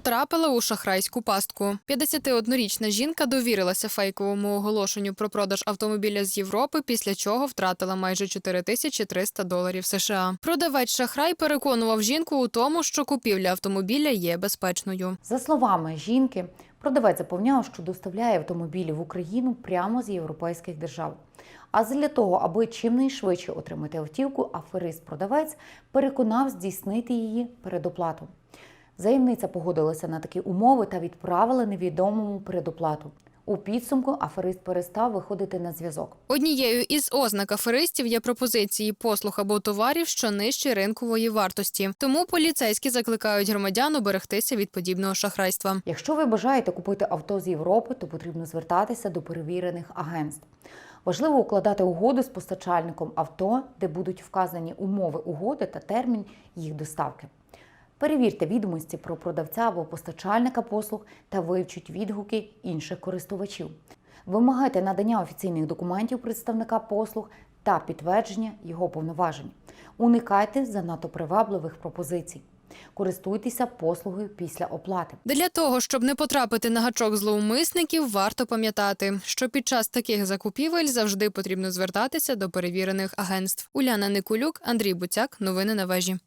потрапила у шахрайську пастку. 51-річна жінка довірилася фейковому оголошенню про продаж автомобіля з Європи, після чого втратила майже 4300 доларів США. Продавець шахрай переконував жінку у тому, що купівля автомобіля є безпечною. За словами жінки, продавець запевняв, що доставляє автомобілі в Україну прямо з європейських держав. А для того, аби чимнайшвидше отримати автівку, аферист-продавець переконав здійснити її передоплату. Заємниця погодилася на такі умови та відправила невідомому передоплату. У підсумку аферист перестав виходити на зв'язок. Однією із ознак аферистів є пропозиції послуг або товарів, що нижче ринкової вартості. Тому поліцейські закликають громадян оберегтися від подібного шахрайства. Якщо ви бажаєте купити авто з Європи, то потрібно звертатися до перевірених агентств. Важливо укладати угоду з постачальником авто, де будуть вказані умови угоди та термін їх доставки. Перевірте відомості про продавця або постачальника послуг та вивчіть відгуки інших користувачів. Вимагайте надання офіційних документів представника послуг та підтвердження його повноважень. Уникайте занадто привабливих пропозицій. Користуйтеся послугою після оплати. Для того щоб не потрапити на гачок зловмисників, варто пам'ятати, що під час таких закупівель завжди потрібно звертатися до перевірених агентств. Уляна Никулюк, Андрій Буцяк. Новини на вежі.